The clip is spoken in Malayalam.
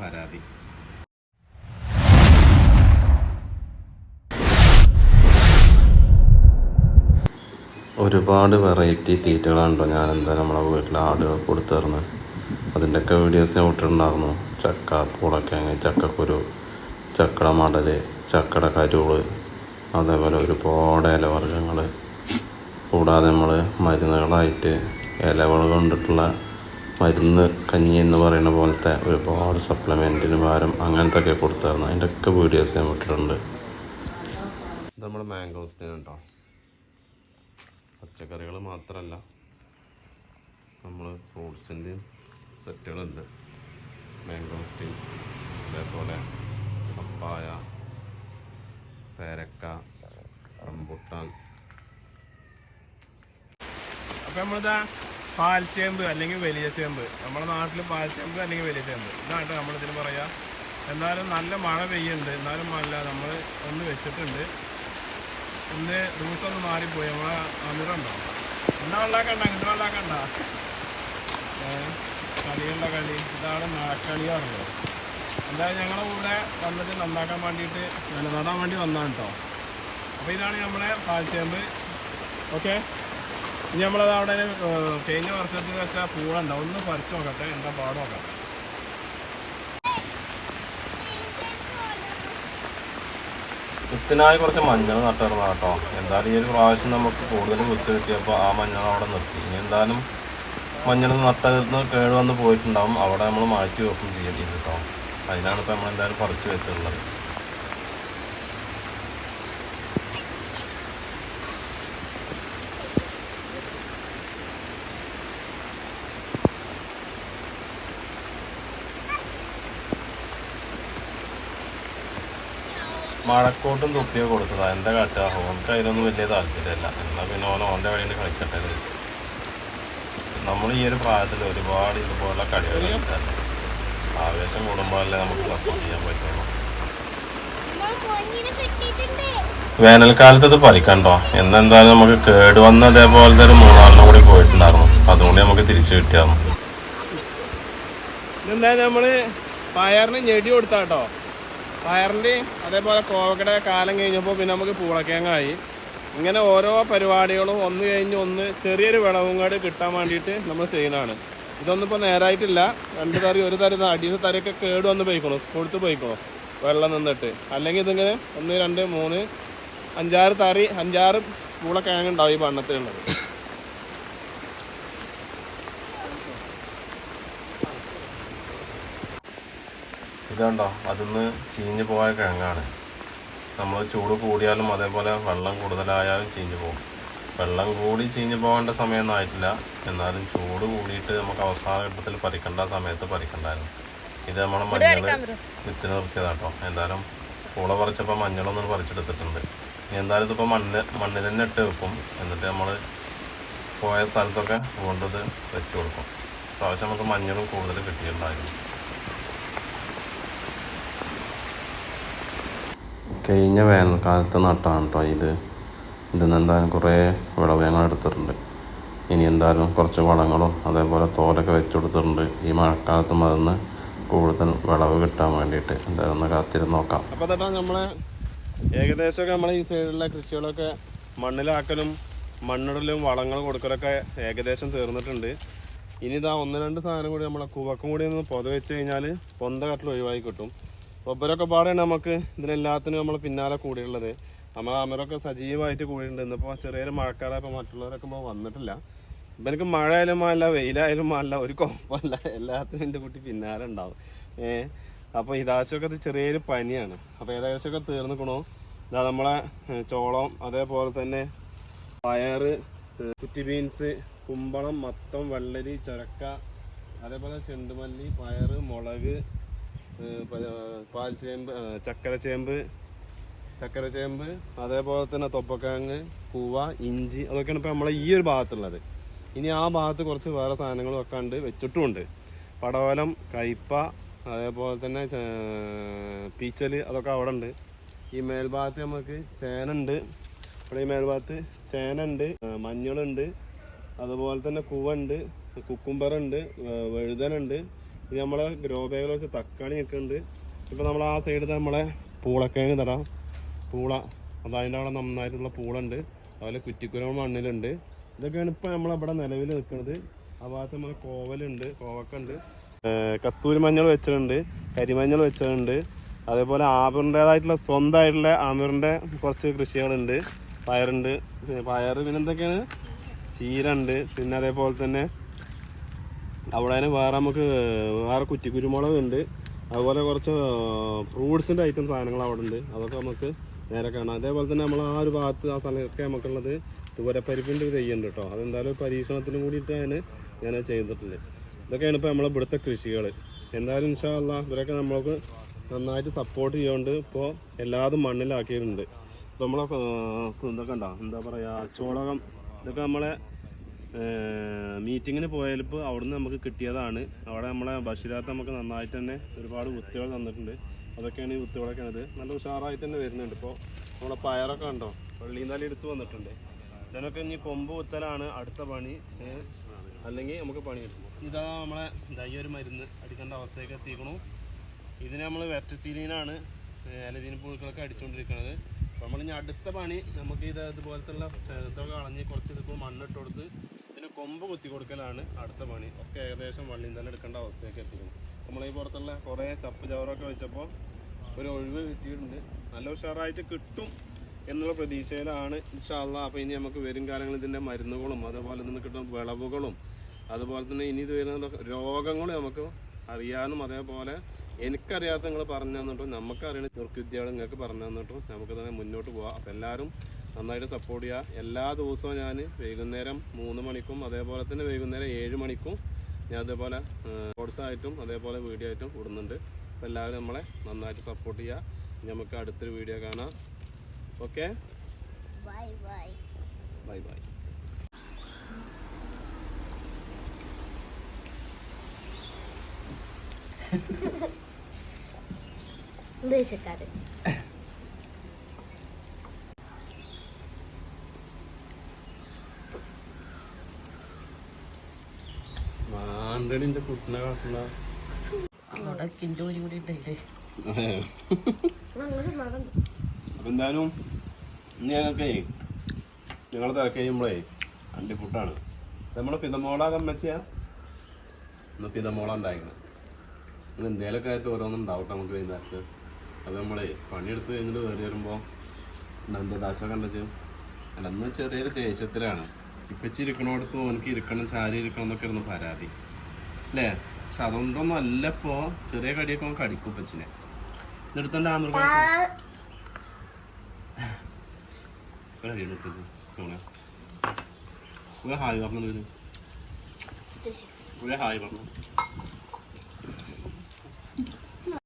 പരാതി. ഒരുപാട് വെറൈറ്റി തീറ്റകളുണ്ടോ ഞാൻ എന്താ നമ്മളെ വീട്ടിലെ ആടുകൾ കൊടുത്തു തരുന്നത് അതിന്റെയൊക്കെ വീഡിയോസ് ഞാൻ ഇട്ടിട്ടുണ്ടായിരുന്നു. ചക്ക പൂളക്കിഴങ്ങ് ചക്കക്കുരു ചക്കട മടൽ ചക്കട കരുൾ അതേപോലെ ഒരുപാട് ഇലവർഗങ്ങൾ കൂടാതെ നമ്മൾ മരുന്നുകളായിട്ട് ഇലകൾ കൊണ്ടിട്ടുള്ള മരുന്ന് കഞ്ഞി എന്ന് പറയുന്ന പോലത്തെ ഒരുപാട് സപ്ലിമെന്റിന് പകരം അങ്ങനത്തെ ഒക്കെ കൊടുത്തായിരുന്നു. അതിന്റെയൊക്കെ വീഡിയോസ് ഞാൻ വിട്ടിട്ടുണ്ട് ഇത് നമ്മൾ മാംഗോസ്റ്റിന് കേട്ടോ പച്ചക്കറികൾ മാത്രമല്ല നമ്മൾ ഫ്രൂട്ട്സിന്റെയും സെറ്റുകളുണ്ട് മാംഗോസ്റ്റിൻ അതേപോലെ പപ്പായ പേരക്ക റംബുട്ടാൻ. അപ്പം നമ്മളിതാ പാൽച്ചേമ്പ് അല്ലെങ്കിൽ വലിയ ചേമ്പ് നമ്മുടെ നാട്ടിൽ പാൽച്ചേമ്പ് അല്ലെങ്കിൽ വലിയ ചേമ്പ് ഇതാണ് നമ്മൾ ഇതിന് പറയാ. എന്നാലും നല്ല മഴ പെയ്യുന്നുണ്ട്. എന്നാലും മഴ നമ്മൾ ഒന്ന് വെച്ചിട്ടുണ്ട്. ഇന്ന് ദിവസം ഒന്ന് മാറിപ്പോയി. നമ്മളെ അമിറുണ്ടോ എന്നാ ഉണ്ടാക്കണ്ട? ഇങ്ങനെ ഉണ്ടാക്കണ്ട? കളിയുള്ള കളി ഇതാണ് മഴക്കളിയാണല്ലോ എന്തായാലും ഞങ്ങളുടെ കൂടെ വന്നിട്ട് നന്നാക്കാൻ വേണ്ടിയിട്ട് നടാൻ വേണ്ടി വന്നാണ് കേട്ടോ. അപ്പോൾ ഇതാണ് നമ്മളെ പാൽച്ചേമ്പ്. ഓക്കെ? ഇനി നമ്മളത് അവിടെ കഴിഞ്ഞ വർഷത്തിൽ വെച്ച പൂളുണ്ട്. ഒന്ന് പറിച്ചു നോക്കട്ടെ. എന്താ പാട് നോക്കാം. വിത്തിനായി കുറച്ച് മഞ്ഞൾ നട്ടിരുന്ന കേട്ടോ. എന്തായാലും ഈ ഒരു പ്രാവശ്യം നമുക്ക് കൂടുതൽ വിത്ത് കിട്ടിയപ്പോൾ ആ മഞ്ഞൾ അവിടെ നിർത്തി. ഇനി എന്തായാലും മഞ്ഞൾ നട്ടതിരുന്ന് കേട് വന്ന് പോയിട്ടുണ്ടാവും. അവിടെ നമ്മൾ മാറ്റി വെക്കും ചെയ്യേണ്ടി കേട്ടോ. അതിനാണ് ഇപ്പോൾ നമ്മൾ എന്തായാലും പറിച്ചു വെച്ചിട്ടുള്ളത്. മഴക്കോട്ടും തൊപ്പിയോ കൊടുത്തതാ. എന്താ കാട്ടുക ഓർക്ക് അതിനൊന്നും വലിയ താല്പര്യമില്ല എന്നാൽ പിന്നെ ഓൻ ഓന്റെ വഴിയിൽ കളിക്കട്ടെ നമ്മൾ ഈ ഒരു പ്രായത്തിൽ ഒരുപാട് ഇതുപോലുള്ള കളികൾ കളിച്ചല്ലേ ആവേശം കൂടുമ്പോഴല്ലേ നമുക്ക് സപ്പോർട്ട് ചെയ്യാൻ പറ്റുള്ളൂ. വേനൽക്കാലത്ത് ഇത് പറിക്കണ്ടോ? എന്നെന്തായാലും നമുക്ക് കേട് വന്ന അതേപോലത്തെ ഒരു മൂന്നാളിനും കൂടി പോയിട്ടുണ്ടായിരുന്നു. അതുകൊണ്ട് നമുക്ക് തിരിച്ചു കിട്ടിയായിരുന്നു ഇതെന്തായാലും നമ്മൾ പയറിന് ഞെടി കൊടുത്താ കേട്ടോ പയറിന്റെ അതേപോലെ കോവക്കയുടെ കാലം കഴിഞ്ഞപ്പോൾ പിന്നെ നമുക്ക് പൂളക്കേങ്ങായി ഇങ്ങനെ ഓരോ പരിപാടികളും ഒന്ന് കഴിഞ്ഞ് ഒന്ന് ചെറിയൊരു വിളവും കൂടി കിട്ടാൻ വേണ്ടിയിട്ട് നമ്മൾ ചെയ്യുന്നതാണ്. ഇതൊന്നും ഇപ്പോൾ നേരായിട്ടില്ല. രണ്ട് തറി ഒരു തരി അടിയിൽ തരിയൊക്കെ കേട് വന്ന് പോയിക്കണു കൊടുത്ത് പോയിക്കണു വെള്ളം നിന്നിട്ട്. അല്ലെങ്കിൽ ഇതിങ്ങനെ ഒന്ന് രണ്ട് മൂന്ന് അഞ്ചാറ് തറി അഞ്ചാറ് പൂളക്കേങ്ങ ഉണ്ടാവും ഈ വണ്ണത്തിലുള്ളത്. ഇതുണ്ടോ? അതിന്ന് ചീഞ്ഞു പോയ കിഴങ്ങാണ്. നമ്മൾ ചൂട് കൂടിയാലും അതേപോലെ വെള്ളം കൂടുതലായാലും ചീഞ്ഞു പോകും. വെള്ളം കൂടി ചീഞ്ഞു പോകേണ്ട സമയമൊന്നും ആയിട്ടില്ല. എന്നാലും ചൂട് കൂടിയിട്ട് നമുക്ക് അവസാന ഘട്ടത്തിൽ പറിക്കേണ്ട സമയത്ത് പറിക്കണ്ടായിരുന്നു. ഇത് നമ്മൾ മഞ്ഞൾ വിത്ത് നിർത്തിയതാട്ടോ. എന്തായാലും പൂള പറിച്ചപ്പോൾ മഞ്ഞളൊന്നും പറിച്ചെടുത്തിട്ടുണ്ട്. ഇനി എന്തായാലും ഇതിപ്പോൾ മണ്ണ് മണ്ണിൽ തന്നെ ഇട്ട് വെക്കും. എന്നിട്ട് നമ്മൾ പോയ സ്ഥലത്തൊക്കെ കൊണ്ടത് വെച്ച് കൊടുക്കും. പ്രാവശ്യം നമുക്ക് മഞ്ഞളും കൂടുതൽ കിട്ടിയിട്ടുണ്ടായിരുന്നു. കഴിഞ്ഞ വേനൽക്കാലത്ത് നട്ടാണ് കേട്ടോ ഇത്. ഇതിന് എന്തായാലും കുറേ വിളവ് ഞങ്ങൾ എടുത്തിട്ടുണ്ട്. ഇനി എന്തായാലും കുറച്ച് വളങ്ങളും അതേപോലെ തോലൊക്കെ വെച്ച് കൊടുത്തിട്ടുണ്ട്. ഈ മഴക്കാലത്തും അതിന് കൂടുതൽ വിളവ് കിട്ടാൻ വേണ്ടിയിട്ട് എന്തായാലും ഒന്ന് കാത്തിരുന്ന് നോക്കാം. അപ്പോൾ തട്ടാ നമ്മളെ ഏകദേശമൊക്കെ നമ്മൾ ഈ സൈഡിലുള്ള കൃഷികളൊക്കെ മണ്ണിലാക്കലും മണ്ണിടലും വളങ്ങൾ കൊടുക്കലൊക്കെ ഏകദേശം തീർന്നിട്ടുണ്ട്. ഇനി ഇതാ ഒന്ന് രണ്ട് സാധനം കൂടി നമ്മളെ കുവക്കും കൂടി ഒന്ന് പൊത കഴിഞ്ഞാൽ പൊന്ത കട്ടിൽ ഒഴിവായി കിട്ടും. ഒಬ್ಬരൊക്കെ പാടെയാണ് നമുക്ക്. ഇതിനെല്ലാത്തിനും നമ്മൾ പിന്നാലെ കൂടിയുള്ളത്. നമ്മൾ അമരൊക്കെ സജീവമായിട്ട് കൂടിയിട്ടുണ്ട്. ഇന്നിപ്പോൾ ചെറിയൊരു മഴക്കാലപ്പോൾ മറ്റുള്ളവരൊക്കെ ഇപ്പോൾ വന്നിട്ടില്ല. ഇപ്പം എനിക്ക് മഴയായാലും അല്ല വെയിലായാലും അല്ല ഒരു കുഴപ്പമില്ല എല്ലാത്തിനും എന്റെ കുട്ടി പിന്നാലെ ഉണ്ടാവും. ഏഹ് അപ്പോൾ ഇതാശമൊക്കെ ഇത് ചെറിയൊരു പനിയാണ്. അപ്പോൾ ഏകദേശമൊക്കെ തീർന്നിക്കണോ. ഇതാ നമ്മളെ ചോളം അതേപോലെ തന്നെ ഏഹ്, കുറ്റി ബീൻസ് കുമ്പളം മത്തം വെള്ളരി ചുരക്ക അതേപോലെ ചെണ്ടുമല്ലി പയറ് മുളക് ഏഹ്, ചേമ്പ് ചക്കര ചേമ്പ് ചക്കര ചേമ്പ് അതേപോലെ തന്നെ തൊപ്പക്കിഴങ്ങ് കൂവ ഇഞ്ചി അതൊക്കെയാണ് ഇപ്പോൾ നമ്മളെ ഈ ഒരു ഭാഗത്തുള്ളത്. ഇനി ആ ഭാഗത്ത് കുറച്ച് വേറെ സാധനങ്ങളും ഒക്കെ ഉണ്ട് വെച്ചിട്ടുമുണ്ട്. പടവലം കയ്പ അതേപോലെ തന്നെ പീച്ചൽ അതൊക്കെ അവിടെ ഉണ്ട് ഈ മേൽഭാഗത്ത് നമുക്ക് ചേനുണ്ട്. ഇവിടെ ഈ മേൽഭാഗത്ത് ചേനുണ്ട് മഞ്ഞളുണ്ട് അതുപോലെ തന്നെ കൂവുണ്ട് കുക്കുംബറുണ്ട് വഴുതനുണ്ട് നമ്മളെ ഗ്രോ ബാഗിൽ വെച്ച് തക്കാളി നിൽക്കുന്നുണ്ട് ഇപ്പൊ നമ്മൾ ആ സൈഡിൽ നമ്മളെ പൂളക്കിഴങ്ങ് തരാം പൂള അത് അതിന്റെ അവിടെ നന്നായിട്ടുള്ള പൂളുണ്ട്. അതുപോലെ കുറ്റിക്കുരവ് മണ്ണിലുണ്ട്. ഇതൊക്കെയാണ് ഇപ്പൊ നമ്മളിവിടെ നിലവിൽ നിൽക്കുന്നത് ആ ഭാഗത്ത് നമ്മൾ കോവലുണ്ട് കോവക്കുണ്ട്. കസ്തൂരി മഞ്ഞൾ വെച്ചിട്ടുണ്ട് കരിമഞ്ഞൾ വെച്ചിട്ടുണ്ട്. അതേപോലെ ആമിറിന്റേതായിട്ടുള്ള സ്വന്തമായിട്ടുള്ള ആമിറിന്റെ കുറച്ച് കൃഷികളുണ്ട്. പയറുണ്ട് പയർ പിന്നെ എന്തൊക്കെയാണ്? ചീര ഉണ്ട് പിന്നെ അതേപോലെ തന്നെ അവിടെ വേറെ നമുക്ക് വേറെ കുറ്റിക്കുരുമുളക് ഉണ്ട് അതുപോലെ കുറച്ച് ഫ്രൂട്ട്സിന്റെ ഐറ്റം സാധനങ്ങൾ അവിടെ ഉണ്ട് അതൊക്കെ നമുക്ക് നേരെ കാണാം. അതേപോലെ തന്നെ നമ്മൾ ആ ഒരു ഭാഗത്ത് ആ സ്ഥലമൊക്കെ നമുക്കുള്ളത് തുവരപ്പരിപ്പിന്റെ ഒരു തെയ്യുണ്ട് കേട്ടോ. അതെന്തായാലും പരീക്ഷണത്തിന് അതിന് ഞാൻ ചെയ്തിട്ടുണ്ട് ഇതൊക്കെയാണ് ഇപ്പോൾ നമ്മളെ ഇവിടുത്തെ കൃഷികൾ എന്തായാലും ഇൻഷാല്ല ഇവരൊക്കെ നമ്മൾക്ക് നന്നായിട്ട് സപ്പോർട്ട് ചെയ്യുകൊണ്ട് ഇപ്പോൾ എല്ലാതും മണ്ണിലാക്കിയിട്ടുണ്ട്. ഇപ്പോൾ നമ്മളെ ഇതൊക്കെ ഉണ്ടോ എന്താ പറയുക ചോളകം. ഇതൊക്കെ നമ്മളെ മീറ്റിങ്ങിന് പോയപ്പോൾ അവിടുന്ന് നമുക്ക് കിട്ടിയതാണ്. അവിടെ നമ്മളെ ബഷീരാത്ത് നമുക്ക് നന്നായിട്ട് തന്നെ ഒരുപാട് കുത്തികൾ തന്നിട്ടുണ്ട്. അതൊക്കെയാണ് ഈ കുത്തികളൊക്കെ അത് നല്ല ഉഷാറായിട്ട് തന്നെ വരുന്നുണ്ട്. ഇപ്പോൾ നമ്മളെ പയറൊക്കെ ഉണ്ടോ വെള്ളിയും എടുത്തു വന്നിട്ടുണ്ട്. ഇതിനൊക്കെ ഇനി കൊമ്പ് കുത്തലാണ് അടുത്ത പണി. അല്ലെങ്കിൽ നമുക്ക് പണി കിട്ടും. ഇതാ നമ്മളെ ദയ്യൊരു മരുന്ന് അടിക്കേണ്ട അവസ്ഥയൊക്കെ എത്തിക്കണു ഇതിന് നമ്മൾ വെറ്റസീലിനാണ് ഇലതീന് പുഴുക്കളൊക്കെ അടിച്ചുകൊണ്ടിരിക്കുന്നത് നമ്മൾ ഇനി അടുത്ത പണി നമുക്ക് ഇത് ഇതുപോലത്തുള്ള ഇതൊക്കെ കളഞ്ഞ് കുറച്ച് ഇതിപ്പോൾ മണ്ണിട്ട് കൊടുത്ത് ഇതിന് കൊമ്പ് കുത്തി കൊടുക്കലാണ് അടുത്ത പണി. ഒക്കെ ഏകദേശം വള്ളിയിൽ തന്നെ എടുക്കേണ്ട അവസ്ഥയൊക്കെ എത്തിക്കണം നമ്മൾ ഈ പുറത്തുള്ള കുറേ ചപ്പ് ചവറൊക്കെ വെച്ചപ്പോൾ ഒരു ഒഴിവ് കിട്ടിയിട്ടുണ്ട്. നല്ല ഉഷാറായിട്ട് കിട്ടും എന്നുള്ള പ്രതീക്ഷയിലാണ് ഇൻഷാല്ല അപ്പോൾ ഇനി നമുക്ക് വരും കാലങ്ങളിൽ ഇതിന്റെ മരുന്നുകളും അതുപോലെ നിന്ന് കിട്ടുന്ന വിളവുകളും അതുപോലെ തന്നെ ഇനി ഇത് വരുന്ന രോഗങ്ങളും നമുക്ക് അറിയാനും അതേപോലെ എനിക്കറിയാത്ത നിങ്ങൾ പറഞ്ഞു തന്നിട്ടും നമുക്കറിയണ ദുർവിദ്യകൾ നിങ്ങൾക്ക് പറഞ്ഞു തന്നിട്ടും നമുക്ക് തന്നെ മുന്നോട്ട് പോകാം അപ്പോൾ എല്ലാവരും നന്നായിട്ട് സപ്പോർട്ട് ചെയ്യുക എല്ലാ ദിവസവും ഞാൻ വൈകുന്നേരം മൂന്ന് മണിക്കും അതേപോലെ തന്നെ വൈകുന്നേരം ഏഴ് മണിക്കും ഞാൻ അതേപോലെ ആയിട്ടും അതേപോലെ വീഡിയോ ആയിട്ടും ഇടുന്നുണ്ട്. അപ്പോൾ എല്ലാവരും നമ്മളെ നന്നായിട്ട് സപ്പോർട്ട് ചെയ്യുക നമുക്ക് അടുത്തൊരു വീഡിയോ കാണാം. Okay bye bye bye bye ദേശക്കാരൻ മാണ്ടണിന്റെ കുട്ടിനെ കാട്ടുള്ള അവിടെ കിൻഡോരി കൂടി ഉണ്ടല്ലേ? അപ്പം എന്തായാലും ഇന്ന് ഞങ്ങൾക്കേ ഞങ്ങൾ തിരക്ക് കഴിയുമ്പോഴേ അണ്ടിപ്പുട്ടാണ് നമ്മളെ പിതമോള കമ്മച്ചിയാ ഇന്ന് പിതമോള ഉണ്ടായിരിക്കണം ഇന്ന് എന്തേലൊക്കെ ആയിട്ട് ഓരോന്നും ഉണ്ടാവട്ടെ നമുക്ക് വൈകുന്നേരത്ത്. അത് നമ്മളെ പണിയെടുത്ത് കഴിഞ്ഞിട്ട് കയറി വരുമ്പോൾ എന്താ ദാശ കണ്ടത് അല്ല അന്ന് ചെറിയൊരു ദേഷ്യത്തിലാണ്. ഇപ്പച്ചി ഇരിക്കണോടത്ത് ഓനക്ക് ഇരിക്കണം ചാരി ഇരിക്കണം എന്നൊക്കെ ആയിരുന്നു പരാതി. അല്ലേ? പക്ഷെ അതൊന്നും അല്ല ഇപ്പോൾ ചെറിയ കടിയൊക്കെ അവൻ കടിക്കും ഇപ്പച്ചിനെ. ഇതെടുത്തന്നെ ആമൃഗം ഹായ് പറഞ്ഞു ഹായ് പറഞ്ഞു